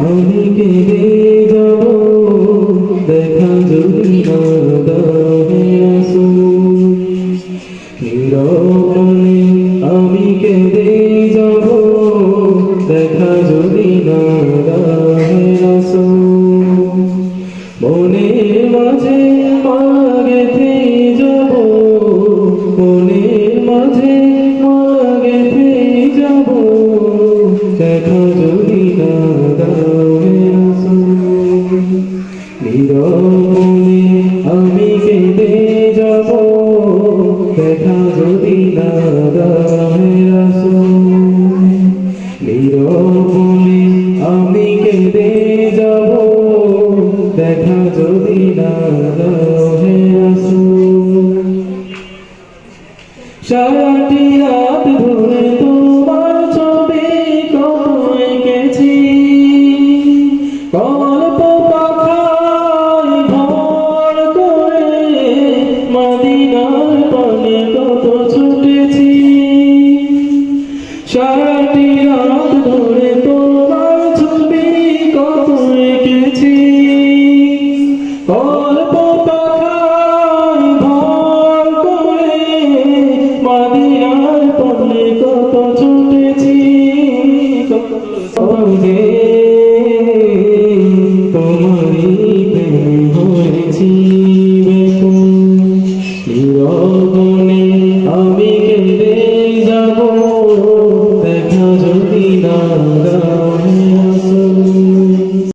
আমি কেঁদে যাব দেখা যদি না আমি কেঁদে যাব দেখা যদি না মনের মাঝে নিরবলি আমি কেঁদে যাব দেখা যদি না সারাটি রাত নীরব